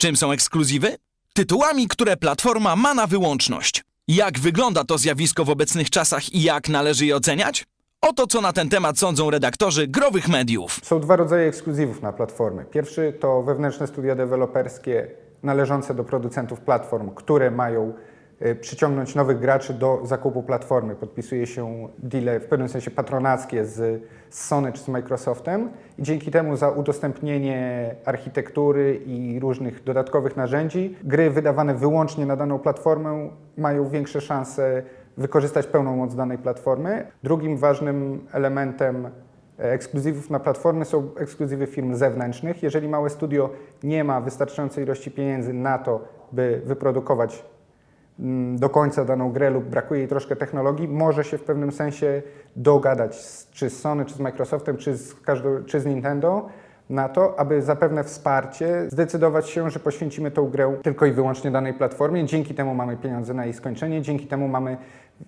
Czym są ekskluzywy? Tytułami, które platforma ma na wyłączność. Jak wygląda to zjawisko w obecnych czasach i jak należy je oceniać? Oto co na ten temat sądzą redaktorzy growych mediów. Są dwa rodzaje ekskluzywów na platformy. Pierwszy to wewnętrzne studia deweloperskie należące do producentów platform, które mają przyciągnąć nowych graczy do zakupu platformy. Podpisuje się deale w pewnym sensie patronackie z, z Sony czy z Microsoftem i dzięki temu za udostępnienie architektury i różnych dodatkowych narzędzi gry wydawane wyłącznie na daną platformę mają większe szanse wykorzystać pełną moc danej platformy. Drugim ważnym elementem e, ekskluzywów na platformy są ekskluzywy firm zewnętrznych. Jeżeli małe studio nie ma wystarczającej ilości pieniędzy na to, by wyprodukować do końca daną grę lub brakuje jej troszkę technologii, może się w pewnym sensie dogadać z, czy z Sony, czy z Microsoftem, czy z, każdą, czy z Nintendo na to, aby zapewne wsparcie zdecydować się, że poświęcimy tą grę tylko i wyłącznie danej platformie. Dzięki temu mamy pieniądze na jej skończenie, dzięki temu mamy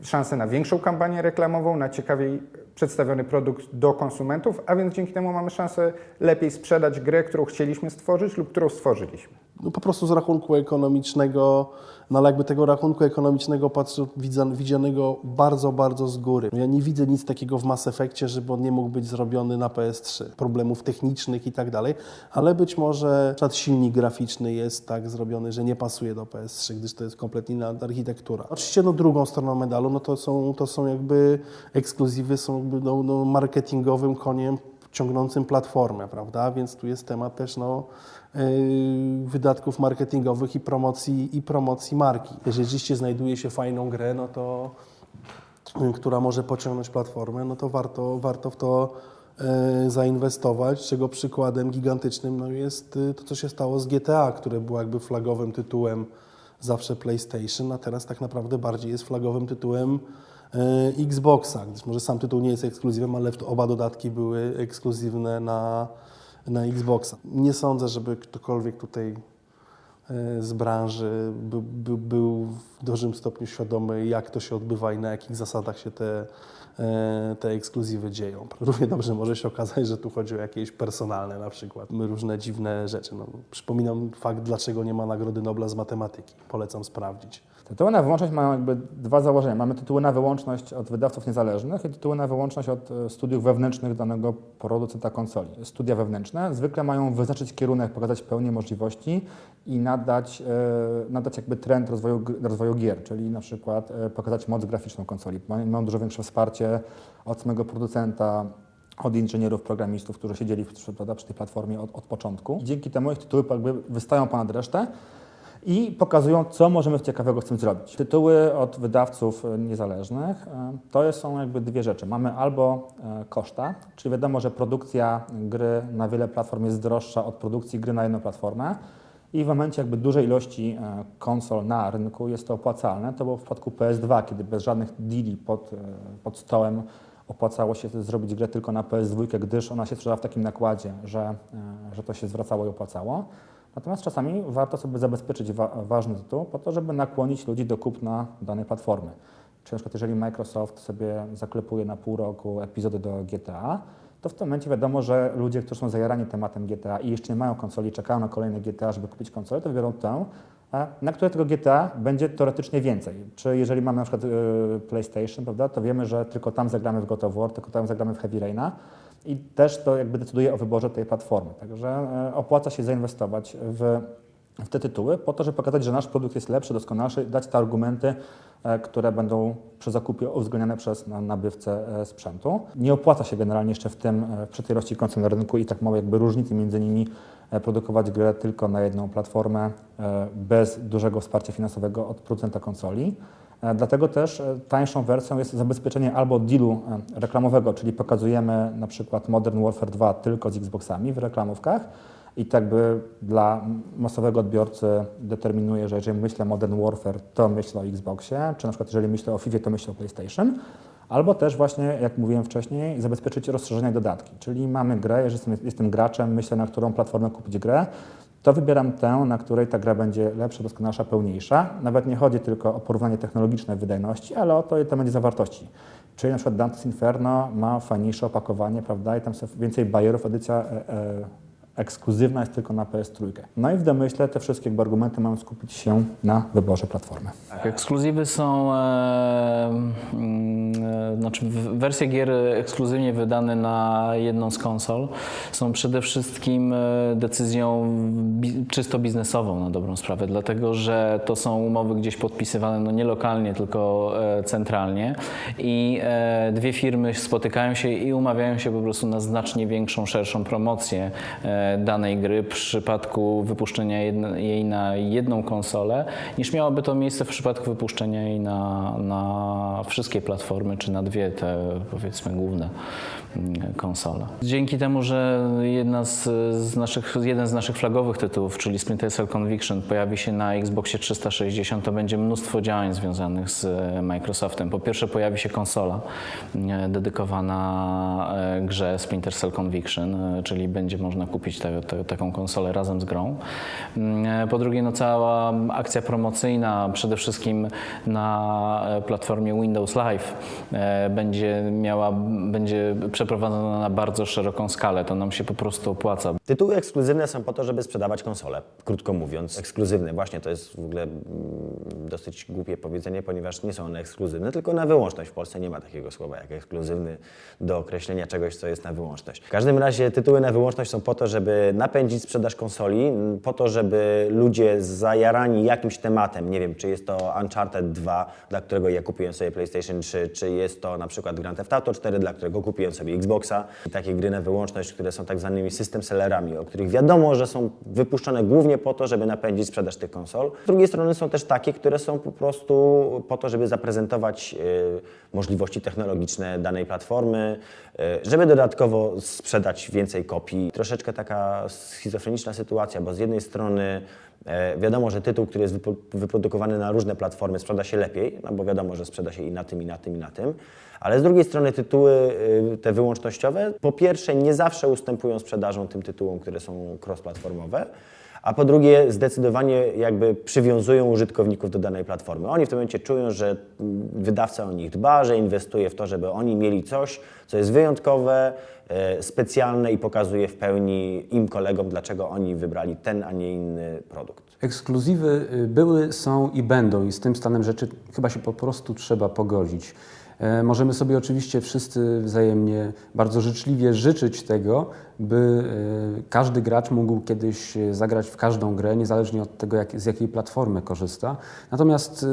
szansę na większą kampanię reklamową, na ciekawiej przedstawiony produkt do konsumentów, a więc dzięki temu mamy szansę lepiej sprzedać grę, którą chcieliśmy stworzyć lub którą stworzyliśmy. No po prostu z rachunku ekonomicznego, no ale jakby tego rachunku ekonomicznego patrzę, widzianego bardzo, bardzo z góry. Ja nie widzę nic takiego w Mass Effectie, żeby on nie mógł być zrobiony na PS3. Problemów technicznych i tak dalej, ale być może przykład silnik graficzny jest tak zrobiony, że nie pasuje do PS3, gdyż to jest kompletnie inna architektura. Oczywiście no drugą stroną medalu, no to są, to są jakby ekskluzywy, są jakby no, no marketingowym koniem ciągnącym platformę, prawda? Więc tu jest temat też no, wydatków marketingowych i promocji, i promocji marki. Jeżeli rzeczywiście znajduje się fajną grę, no to, yy, która może pociągnąć platformę, no to warto, warto w to yy, zainwestować, czego przykładem gigantycznym no, jest to, co się stało z GTA, które było jakby flagowym tytułem zawsze PlayStation, a teraz tak naprawdę bardziej jest flagowym tytułem e, Xboxa, gdyż może sam tytuł nie jest ekskluzywem, ale oba dodatki były ekskluzywne na, na Xboxa. Nie sądzę, żeby ktokolwiek tutaj e, z branży by, by, był w dużym stopniu świadomy, jak to się odbywa i na jakich zasadach się te, te ekskluzywy dzieją. Równie dobrze może się okazać, że tu chodzi o jakieś personalne na przykład, różne dziwne rzeczy. No, przypominam fakt, dlaczego nie ma Nagrody Nobla z matematyki. Polecam sprawdzić. Tytuły na wyłączność mają jakby dwa założenia. Mamy tytuły na wyłączność od wydawców niezależnych i tytuły na wyłączność od e, studiów wewnętrznych danego producenta konsoli. Studia wewnętrzne zwykle mają wyznaczyć kierunek, pokazać pełnię możliwości i nadać, e, nadać jakby trend rozwoju, rozwoju gier, czyli na przykład e, pokazać moc graficzną konsoli. Mają dużo większe wsparcie od samego producenta, od inżynierów, programistów, którzy siedzieli prawda, przy tej platformie od, od początku. I dzięki temu ich tytuły jakby wystają ponad resztę i pokazują, co możemy ciekawego z tym zrobić. Tytuły od wydawców e, niezależnych e, to są jakby dwie rzeczy. Mamy albo e, koszta, czyli wiadomo, że produkcja gry na wiele platform jest droższa od produkcji gry na jedną platformę. I w momencie jakby dużej ilości e, konsol na rynku jest to opłacalne. To było w przypadku PS2, kiedy bez żadnych deali pod, e, pod stołem opłacało się zrobić grę tylko na PS2, gdyż ona się sprzedała w takim nakładzie, że, e, że to się zwracało i opłacało. Natomiast czasami warto sobie zabezpieczyć wa ważny tytuł po to, żeby nakłonić ludzi do kupna danej platformy. Czyli na przykład jeżeli Microsoft sobie zaklepuje na pół roku epizody do GTA, to w tym momencie wiadomo, że ludzie, którzy są zajarani tematem GTA i jeszcze nie mają konsoli, czekają na kolejne GTA, żeby kupić konsolę, to wybiorą tę, a na które tego GTA będzie teoretycznie więcej. Czy jeżeli mamy na przykład y, PlayStation, prawda, to wiemy, że tylko tam zagramy w God of War, tylko tam zagramy w Heavy Raina i też to jakby decyduje o wyborze tej platformy. Także y, opłaca się zainwestować w w te tytuły po to, żeby pokazać, że nasz produkt jest lepszy, doskonalszy, dać te argumenty, e, które będą przy zakupie uwzględniane przez na- nabywcę e, sprzętu. Nie opłaca się generalnie jeszcze w tym, e, przy tej ilości na rynku i tak małej jakby różnicy między nimi produkować grę tylko na jedną platformę bez dużego wsparcia finansowego od producenta konsoli. Dlatego też tańszą wersją jest zabezpieczenie albo dealu reklamowego, czyli pokazujemy na przykład Modern Warfare 2 tylko z Xboxami w reklamówkach, i tak by dla masowego odbiorcy determinuje, że jeżeli myślę Modern Warfare, to myślę o Xboxie, czy na przykład jeżeli myślę o FIFA, to myślę o PlayStation. Albo też właśnie, jak mówiłem wcześniej, zabezpieczyć rozszerzenia i dodatki. Czyli mamy grę, jeżeli jestem, jestem graczem, myślę na którą platformę kupić grę, to wybieram tę, na której ta gra będzie lepsza, doskonalsza, pełniejsza. Nawet nie chodzi tylko o porównanie technologiczne wydajności, ale o to, ile to będzie zawartości. Czyli na przykład Dante's Inferno ma fajniejsze opakowanie, prawda, i tam są więcej bajerów, edycja e, e, ekskluzywna jest tylko na PS3. No i w domyśle te wszystkie argumenty mają skupić się na wyborze platformy. Tak, ekskluzywy są, e, mm, e, znaczy wersje gier ekskluzywnie wydane na jedną z konsol są przede wszystkim e, decyzją bi- czysto biznesową na dobrą sprawę, dlatego że to są umowy gdzieś podpisywane no nie lokalnie, tylko e, centralnie i e, dwie firmy spotykają się i umawiają się po prostu na znacznie większą, szerszą promocję e, danej gry w przypadku wypuszczenia jej na jedną konsolę, niż miałoby to miejsce w przypadku wypuszczenia jej na, na wszystkie platformy, czy na dwie te powiedzmy główne mm, konsole. Dzięki temu, że jedna z, z naszych, jeden z naszych flagowych tytułów, czyli Splinter Cell Conviction pojawi się na Xboxie 360, to będzie mnóstwo działań związanych z e, Microsoftem. Po pierwsze pojawi się konsola e, dedykowana e, grze Splinter Cell Conviction, czyli będzie można kupić te, taką konsolę razem z grą. Mm, e, Po drugie, no cała akcja promocyjna, przede wszystkim na e, platformie Windows Live e, będzie miała, będzie przeprowadzona na bardzo szeroką skalę. To nam się po prostu opłaca. Tytuły ekskluzywne są po to, żeby sprzedawać konsole. Krótko mówiąc, ekskluzywne właśnie to jest w ogóle mm, dosyć głupie powiedzenie, ponieważ nie są one ekskluzywne, tylko na wyłączność. W Polsce nie ma takiego słowa jak ekskluzywny do określenia czegoś, co jest na wyłączność. W każdym razie tytuły na wyłączność są po to, żeby napędzić sprzedaż konsoli, po to, żeby ludzie zajarani jakimś tematem, nie wiem, czy jest to Uncharted 2, dla którego ja kupiłem sobie PlayStation 3, czy jest to na przykład Grand Theft Auto 4, dla którego kupiłem sobie Xboxa. Takie gry na wyłączność, które są tak zwanymi system sellerami, o których wiadomo, że są wypuszczone głównie po to, żeby napędzić sprzedaż tych konsol. Z drugiej strony są też takie, które są po prostu po to, żeby zaprezentować e, możliwości technologiczne danej platformy, żeby dodatkowo sprzedać więcej kopii. Troszeczkę taka schizofreniczna sytuacja, bo z jednej strony E, Wiadomo, że tytuł, który jest wyprodukowany na różne platformy, sprzeda się lepiej, no bo wiadomo, że sprzeda się i na tym, i na tym, i na tym. Ale z drugiej strony tytuły y, te wyłącznościowe, po pierwsze, nie zawsze ustępują sprzedażą tym tytułom, które są cross-platformowe, a po drugie, zdecydowanie jakby przywiązują użytkowników do danej platformy. Oni w tym momencie czują, że wydawca o nich dba, że inwestuje w to, żeby oni mieli coś, co jest wyjątkowe, e, specjalne i pokazuje w pełni im, kolegom, dlaczego oni wybrali ten, a nie inny produkt. Ekskluzywy y, były, są i będą, i z tym stanem rzeczy chyba się po prostu trzeba pogodzić. E, Możemy sobie oczywiście wszyscy wzajemnie bardzo życzliwie życzyć tego, by e, każdy gracz mógł kiedyś e, zagrać w każdą grę, niezależnie od tego, jak, z jakiej platformy korzysta. Natomiast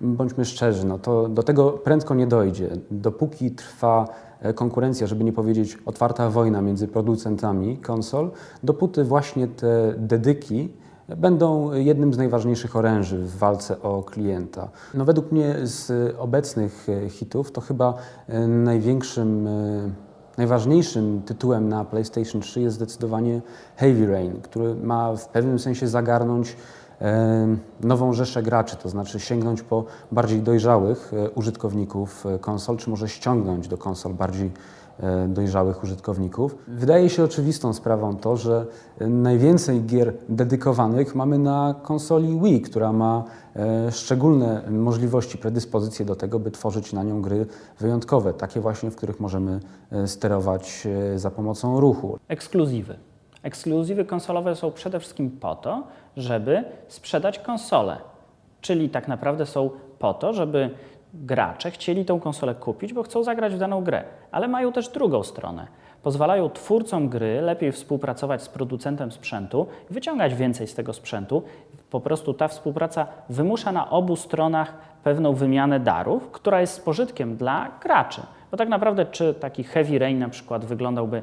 bądźmy szczerzy, no to do tego prędko nie dojdzie. Dopóki trwa konkurencja, żeby nie powiedzieć otwarta wojna między producentami konsol, dopóty właśnie te dedyki będą jednym z najważniejszych oręży w walce o klienta. No według mnie z obecnych e, hitów to chyba e, największym, e, najważniejszym tytułem na PlayStation 3 jest zdecydowanie Heavy Rain, który ma w pewnym sensie zagarnąć nową rzeszę graczy, to znaczy sięgnąć po bardziej dojrzałych e, użytkowników e, konsol, czy może ściągnąć do konsol bardziej e, dojrzałych użytkowników. Wydaje się oczywistą sprawą to, że najwięcej gier dedykowanych mamy na konsoli Wii, która ma szczególne możliwości, predyspozycje do tego, by tworzyć na nią gry wyjątkowe, takie właśnie, w których możemy sterować za pomocą ruchu. Ekskluzywy. Ekskluzywy konsolowe są przede wszystkim po to, żeby sprzedać konsolę. Czyli tak naprawdę są po to, żeby gracze chcieli tą konsolę kupić, bo chcą zagrać w daną grę. Ale mają też drugą stronę. Pozwalają twórcom gry lepiej współpracować z producentem sprzętu, wyciągać więcej z tego sprzętu. Po prostu ta współpraca wymusza na obu stronach pewną wymianę darów, która jest z pożytkiem dla graczy. Bo tak naprawdę, czy taki Heavy Rain na przykład wyglądałby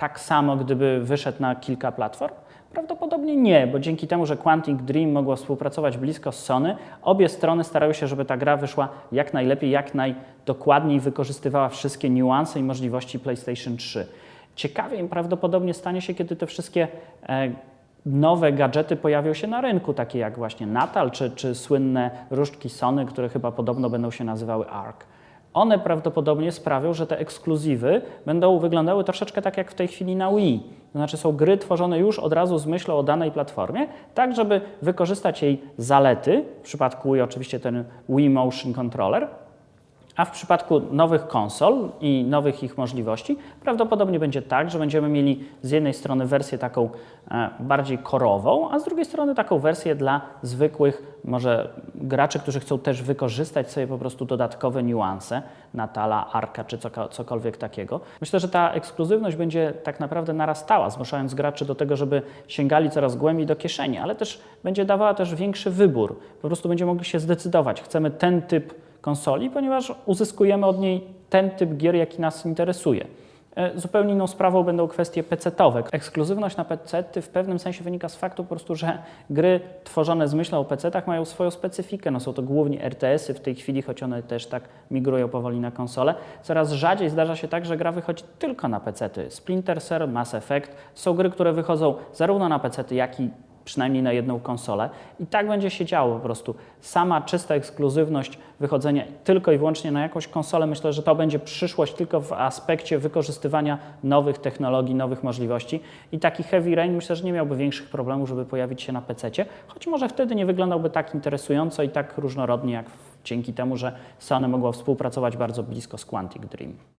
tak samo, gdyby wyszedł na kilka platform? Prawdopodobnie nie, bo dzięki temu, że Quantic Dream mogło współpracować blisko z Sony, obie strony starały się, żeby ta gra wyszła jak najlepiej, jak najdokładniej, wykorzystywała wszystkie niuanse i możliwości PlayStation 3. Ciekawie im prawdopodobnie stanie się, kiedy te wszystkie e, nowe gadżety pojawią się na rynku, takie jak właśnie Natal czy, czy słynne różdżki Sony, które chyba podobno będą się nazywały ARC. One prawdopodobnie sprawią, że te ekskluzywy będą wyglądały troszeczkę tak jak w tej chwili na Wii. To znaczy są gry tworzone już od razu z myślą o danej platformie, tak żeby wykorzystać jej zalety, w przypadku Wii oczywiście ten Wii Motion Controller, A w przypadku nowych konsol i nowych ich możliwości, prawdopodobnie będzie tak, że będziemy mieli z jednej strony wersję taką e, bardziej korową, a z drugiej strony taką wersję dla zwykłych, może graczy, którzy chcą też wykorzystać sobie po prostu dodatkowe niuanse, Natala, Arka czy cokolwiek takiego. Myślę, że ta ekskluzywność będzie tak naprawdę narastała, zmuszając graczy do tego, żeby sięgali coraz głębiej do kieszeni, ale też będzie dawała też większy wybór. Po prostu będziemy mogli się zdecydować, chcemy ten typ konsoli, ponieważ uzyskujemy od niej ten typ gier, jaki nas interesuje. E, Zupełnie inną sprawą będą kwestie PC-towe. Ekskluzywność na PC w pewnym sensie wynika z faktu po prostu, że gry tworzone z myślą o PC-tach mają swoją specyfikę. No są to głównie RTS-y w tej chwili, choć one też tak migrują powoli na konsole. Coraz rzadziej zdarza się tak, że gra wychodzi tylko na PC-ty. Splinter Cell, Mass Effect są gry, które wychodzą zarówno na PC-ty, jak i przynajmniej na jedną konsolę. I tak będzie się działo po prostu. Sama czysta ekskluzywność wychodzenia tylko i wyłącznie na jakąś konsolę, myślę, że to będzie przyszłość tylko w aspekcie wykorzystywania nowych technologii, nowych możliwości. I taki Heavy Rain myślę, że nie miałby większych problemów, żeby pojawić się na PC, choć może wtedy nie wyglądałby tak interesująco i tak różnorodnie, jak dzięki temu, że Sony mogło współpracować bardzo blisko z Quantic Dream.